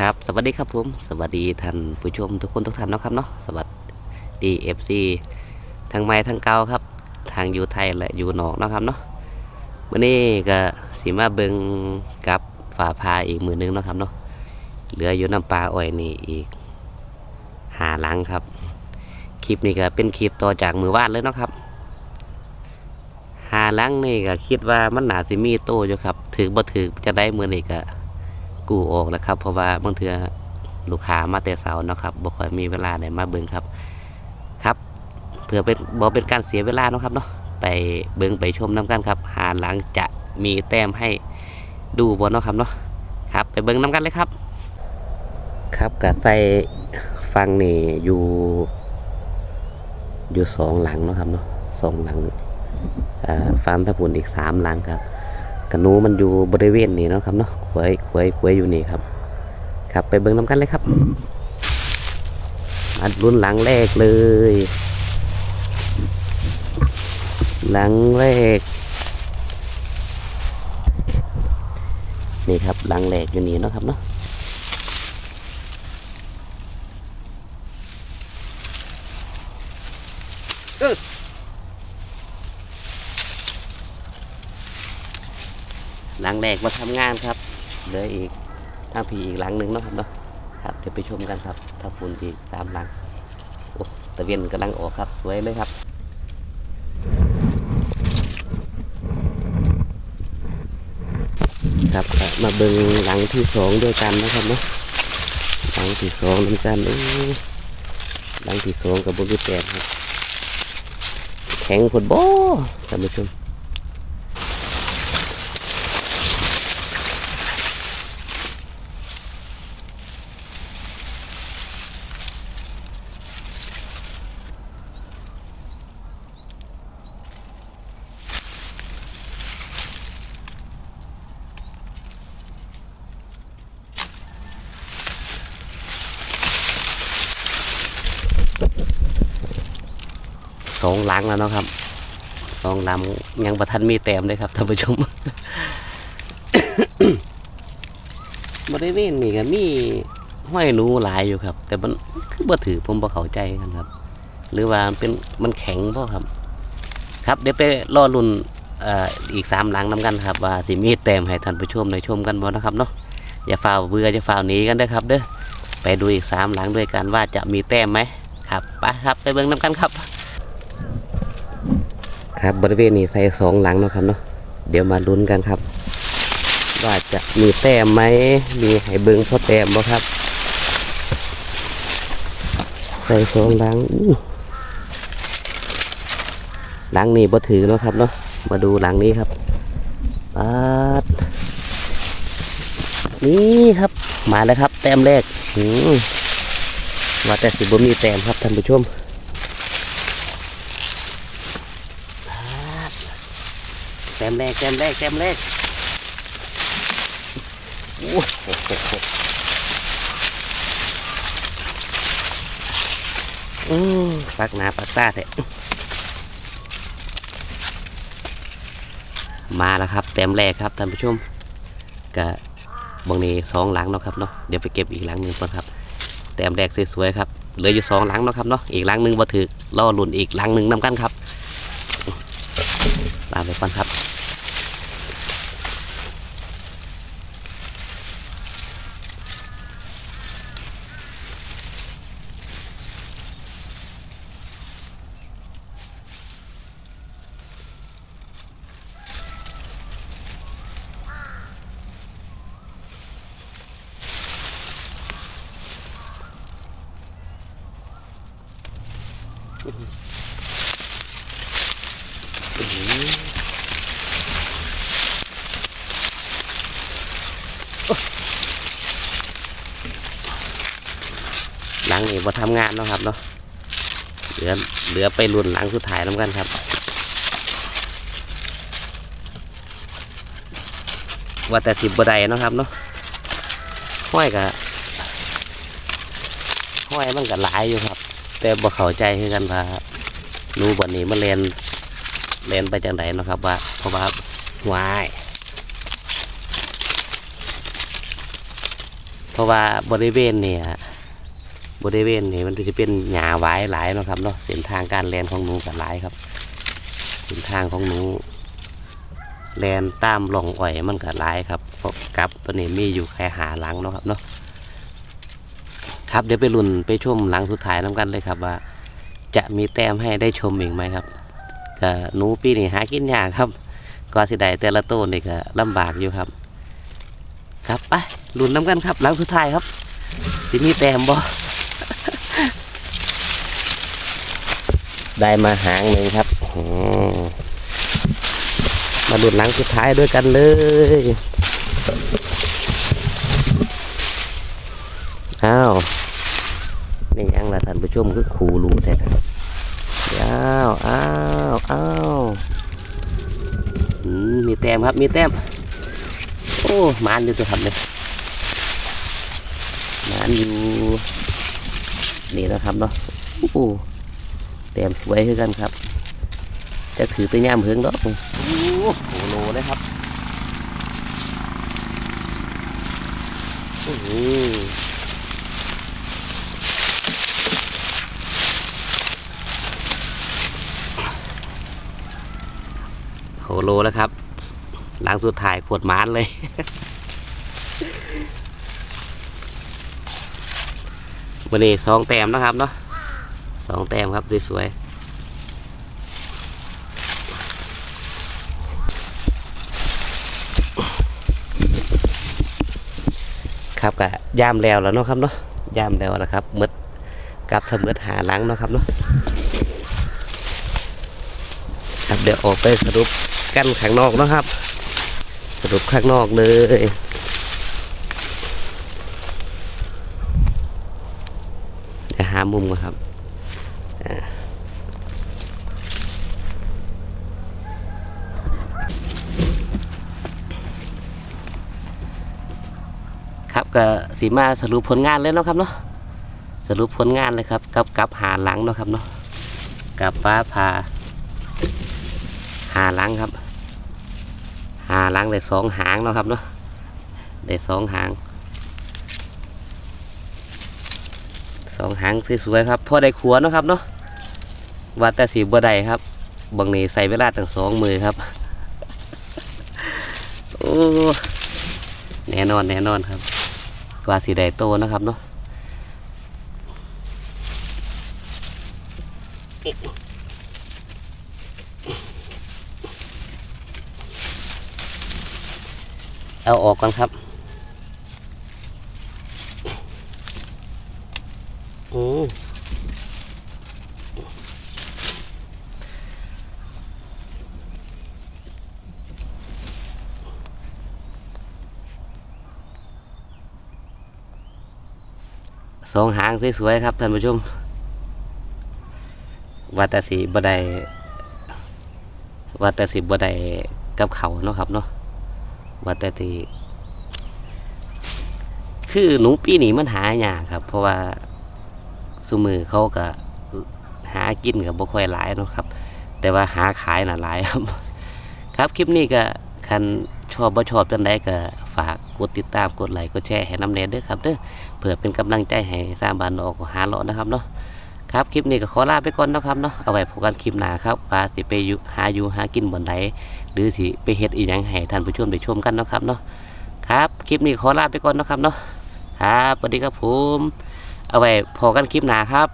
ครับสวัสดีครับผมสวัสดีท่านผู้ชมทุกคนทุกท่านนะครับเนาะสวัสดีเอฟซีทั้งใหม่ทั้งเก่าครับ ทางอยู่ไทยและอยู่นอกนะครับเนาะวันนี้ก็สีมาเบิงกับฝาพาอีกมือนึงนะครับเนาะเหลืออยู่น้ำปลาอ้อยนี่อีกหาลังครับ คลิปนี้ก็เป็นคลิปต่อจากมือวาดเลยนะครับหาลังนี่ก็คิดว่ามันหนาสิมีโตอยู่ครับถือบ่ถือจะได้มือนี่ก็ กู้ออกแล้วครับ เพราะว่าบางเทื่อลูกค้ามาแต่เสาร์เนาะครับบ่ค่อยมีเวลาได้มาเบิ่งครับครับเพื่อเป็นบ่เป็นการเสียเวลาเนาะครับเนาะไปเบิ่งไปชมน้กันครับ หาหลังจะมีแต้มให้ดูบ่เนาะครับเนาะครับ ไปเบิ่งน้กันเลยครับ ครับก็ใส่ฟังนี่อยู่ อยู่สองหลังเนาะครับเนาะสองหลังฟังถ้าผุนอีกสามหลังครับ กระหนูมันอยู่บริเวณนี้เนาะครับเนาะควยควยควยอยู่นี่ครับ ครับไปเบิ่งน้ำกันเลยครับมารุ่นหลังแรกเลย หลังแรก นี่ครับหลังแรกอยู่นี่เนาะครับเนาะ หลังแรกมาทำงานครับเหลืออีกทางผีอีกหลังหนึ่งเนาะครับเนาะครับเดี๋ยวไปชมกันครับถ้าฝุ่นอีกตามหลังโอ้ตะเวียนกำลังออกครับสวยเลยครับครับมาเบิ่งหลังที่สองด้วยกันนะครับเนาะหลังที่สองเหมือนกันโอ้หลังที่สองกับบริแปดครับแข็งผดบ่ท่านผู้ชม สองหลังแล้วเนาะครับสองหลังยังประทันมีแต้มเลยครับท่านผู้ชมบริเวณนี่ก็มีห้อยหนูหลายอยู่ครับ แต่มันคือบ่ถือผมบ่เข้าใจกันครับ หรือว่ามันเป็นมันแข็งบ่ครับ ครับเดี๋ยวไปรอรุ่นอ,อีกสามหลังนํกันครับ ว่าสิมีแต้มให้ท่านผู้ชมได้ชมกันบ่นะครับเนาะอย่าฝ่าเบื่ออย่าฝ่าหนีกันด้ครับเด้อไปดูอีกสามหลังด้วยกันว่าจะมีแต้มไหมครับไปครับไปเบิ่งนํกันครับ ครับ บริเวณนี้ใส่สองหลังเนาะครับเนาะเดี๋ยวมาลุ้นกันครับ ว่าจะมีแต้มไหมมีให้เบิ้งพอแต้มบ่ครับ ใส่สองหลังหลังนี้บ่ถือเนาะครับเนาะมาดูหลังนี้ครับปัดนี่ครับ มาแล้วครับ แต้มแรกอืมว่าแต่สิบ่มีแต้มครับท่านผู้ชม แต้มแรกแต้มแรกแต้มแรกโอ้โหอืมปักหนาปักตาเถอะมาแล้วครับแต้มแรกครับท่านผู้ชมกะบางนี้สองหลังเนาะครับเนาะเดี๋ยวไปเก็บอีกหลังหนึ่งก่อนครับแต้มแรกสวยๆครับเหลืออยู่สองหลังเนาะครับเนาะอีกหลังหนึ่งบ่ถือล่อหลุนอีกหลังหนึ่งนำกันครับตามไปก่อนครับ หลังนี่มาทำงานเนาะครับเนาะเหลือเหลือไปรุ่นหลังสุดท้ายน้ำกันครับ ว่าแต่สิบบไดเนาะครับเนาะห้อยกับห้อยมันก็หลายอยู่ครับ แต่บ่เข้าใจคือกันว่าหนูบันนี้มาเรียนเรียนไปจังไดเนาะครับว่าเพราะว่าหวายเพราะว่าบริเวณเนี่ยบริเวณนี่มันจะเป็นหญ้าหวายหลายนะครับเนาะเส้นทางการแลนของหนูกับหลายครับเส้นทางของหนูแลนตามหลงอ่อยมันก็หลายครับกับตัวนี้มีอยู่แค่หาหลังเนาะครับเนาะ ครับเดี๋ยวไปลุ่นไปชมหลังสุดท้ายน้กันเลยครับว่า จะมีแต้มให้ได้ชมอีกไหมครับก็หนูปีนี้หากินยากครับก็สิได้แต่ละต้นนี่ก็ลำบากอยู่ครับ ครับไปลุ้นน้ำกันครับหลังสุดท้ายครับสิมีแต้มบ่ได้มาหางหนึ่งครับ มาลุ้นหลังสุดท้ายด้วยกันเลย อ้าว ละท่านผู้ชมคือขูรูแท้อ้าวอ้าวอ้าวมีแต้มครับ มีแต้ม โอ้มานอยู่ตัวครับเลยมานอยู่นี่นะครับเนาะโอ้แต้มสวยคือกันครับ จะถือไปย่ามเพิงดอกโอ้โหโลเลยครับโอ้โห โลแล้วครับ หลังสุดท้ายขวดมานเลย วันนี้สองแต้มนะครับเนาะสองแต้มครับสวยๆครับกะย่ามแล้วแล้วเนาะครับเนาะย่ามแล้วแล้วครับมืดกลับสมอหาหลังเนาะครับเนาะครับเดี๋ยวออกไปสรุป กันข้างนอกนะครับสรุปข้างนอกเลยจะหามุมก่อนครับครับก็สีมาสรุปผลงานเลยเนาะครับเนาะสรุปผลงานเลยครับกับกับหาหลังเนาะครับเนาะกับฟ้าพาหาหลังครับ หาหลังได้สองหางเนาะครับเนาะได้สองหางสองหางสวยๆครับพอได้ขัวเนาะครับเนาะว่าแต่สีบัวใดครับบางนี้ใส่เวลาตั้งสองมือครับโอ้แน่นอนแน่นอนครับว่าสีใดโตนะครับเนาะ เอาออกก่อนครับอืมสองหางสวยๆครับท่านผู้ชมว่าแต่สีบดว่าแต่สีบไดกับเขาเนาะครับเนาะ ว่าแต่ที่คือหนูปีนี้มันหายากครับ เพราะว่าสุมือเขาก็หากินกับบ่ค่อยหลายเนาะครับ แต่ว่าหาขายน่ะหลายครับ ครับคลิปนี้ก็คันชอบบ่ชอบจังไดก็ฝากกดติดตามกดไลค์กดแชร์ให้น้ำแน่เด้อครับเด้อเพื่อเป็นกำลังใจให้สร้างบ้านออกหาเลาะนะครับเนาะ ครับคลิปนี้ก็ขอลาไปก่อนนะครับเนาะเอาไว้พบกันคลิปหน้าครับว่าสิไปอยู่หาอยู่หากินบนไหนหรือสิไปเฮ็ดอีหยังให้ท่านผู้ชมได้ชมกันนะครับเนาะครับคลิปนี้ขอลาไปก่อนนะครับเนาะครับสวัสดีครับผมเอาไว้พอกันคลิปหน้าครับ